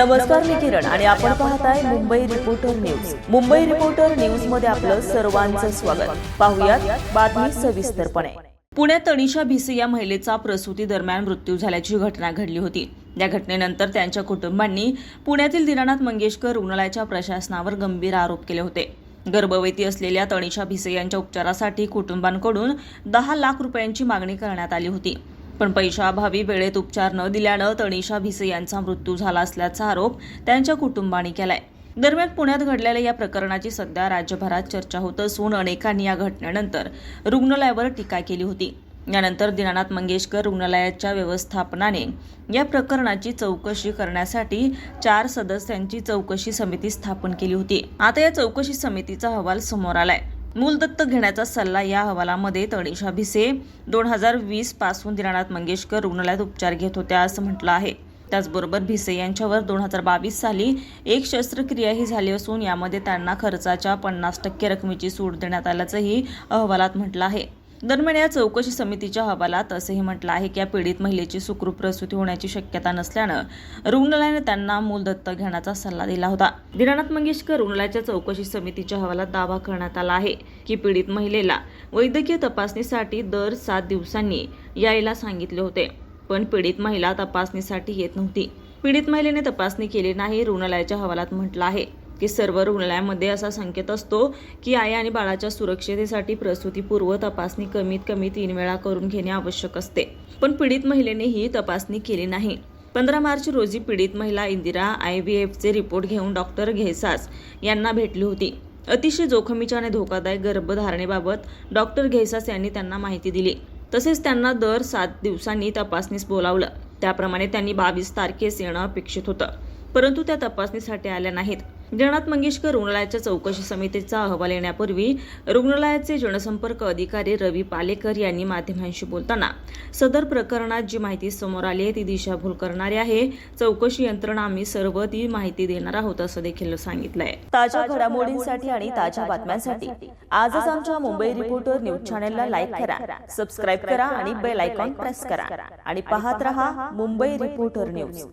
नमस्कार मी किरण. आणि आपण पाहताय Mumbai reporter news Mumbai reporter न्यूजमध्ये आपलं सर्वांचं स्वागत. पाहुयात बातमी सविस्तरपणे. पुण्यात तनिषा भिसे या महिलेचा प्रसूती दरम्यान मृत्यू झाल्याची घटना घडली होती. या घटनेनंतर त्यांच्या कुटुंबांनी पुण्यातील दीनानाथ मंगेशकर रुग्णालयाच्या प्रशासनावर गंभीर आरोप केले होते. गर्भवती असलेल्या तनिषा भिसे यांच्या उपचारासाठी कुटुंबांकडून दहा लाख रुपयांची मागणी करण्यात आली होती. पण पैशाअभावी वेळेत उपचार न दिल्यानं तनिषा भिसे यांचा मृत्यू झाला असल्याचा आरोप त्यांच्या कुटुंबाने केलाय. दरम्यान पुण्यात घडलेल्या या प्रकरणाची सध्या राज्यभरात चर्चा होत असून अनेकांनी या घटनेनंतर रुग्णालयावर टीका केली होती. यानंतर दीनानाथ मंगेशकर रुग्णालयाच्या व्यवस्थापनाने या प्रकरणाची चौकशी करण्यासाठी चार सदस्यांची चौकशी समिती स्थापन केली होती. आता या चौकशी समितीचा अहवाल समोर आलाय. मूल दत्तक घेण्याचा सल्ला या अहवालामध्ये तनिषा भिसे दोन हजार वीसपासून दिनानाथ मंगेशकर रुग्णालयात उपचार घेत होत्या असं म्हटलं आहे. त्याचबरोबर भिसे यांच्यावर दोन हजार बावीस साली एक शस्त्रक्रियाही झाली असून यामध्ये त्यांना खर्चाच्या पन्नास टक्के रकमेची सूट देण्यात आल्याचंही अहवालात म्हटलं आहे. दरम्यान या चौकशी समितीच्या अहवालात असंही म्हटलं आहे की या पीडित महिलेची सुखरूप प्रसूती होण्याची शक्यता नसल्यानं रुग्णालयाने त्यांना मूल दत्तक घेण्याचा सल्ला दिला होता. दीनानाथ मंगेशकर रुग्णालयाच्या चौकशी समितीच्या अहवालात दावा करण्यात आला आहे की पीडित महिलेला वैद्यकीय तपासणीसाठी दर सात दिवसांनी यायला सांगितले होते पण पीडित महिला तपासणीसाठी येत नव्हती. पीडित महिलेने तपासणी केली नाही रुग्णालयाच्या अहवालात म्हटलं आहे. की सर्व रुग्णालयामध्ये असा संकेत असतो की आई आणि बाळाच्या सुरक्षतेसाठी प्रसूतीपूर्व तपासणी कमीत कमी तीन वेळा करून घेणे आवश्यक असते. पण पीडित महिलेने ही तपासणी केली नाही. पंधरा मार्च रोजी पीडित महिला इंदिरा आय व्ही एफचे रिपोर्ट घेऊन डॉक्टर घेसास यांना भेटली होती. अतिशय जोखमीच्या आणि धोकादायक गर्भधारणेबाबत डॉक्टर घेसास यांनी त्यांना माहिती दिली. तसेच त्यांना दर सात दिवसांनी तपासणीस बोलावलं. त्याप्रमाणे त्यांनी बावीस तारखेस येणं अपेक्षित होतं. परंतु त्या तपासणीसाठी आल्या नाहीत. दीनानाथ मंगेशकर रुग्णालयाच्या चौकशी समितीचा अहवाल येण्यापूर्वी रुग्णालयाचे जनसंपर्क अधिकारी रवी पालेकर यांनी माध्यमांशी बोलताना सदर प्रकरणात जी माहिती समोर आली आहे ती दिशाभूल करणारी आहे. चौकशी यंत्रणा आम्ही सर्व ती माहिती देणार आहोत असं देखील सांगितलंय. ताज्या घडामोडींसाठी आणि ताज्या बातम्यांसाठी आजच आमच्या मुंबई रिपोर्टर न्यूज चॅनेलला लाईक करा सबस्क्राईब करा आणि बेल आयकॉन प्रेस करा. आणि पाहत रहा मुंबई रिपोर्टर न्यूज.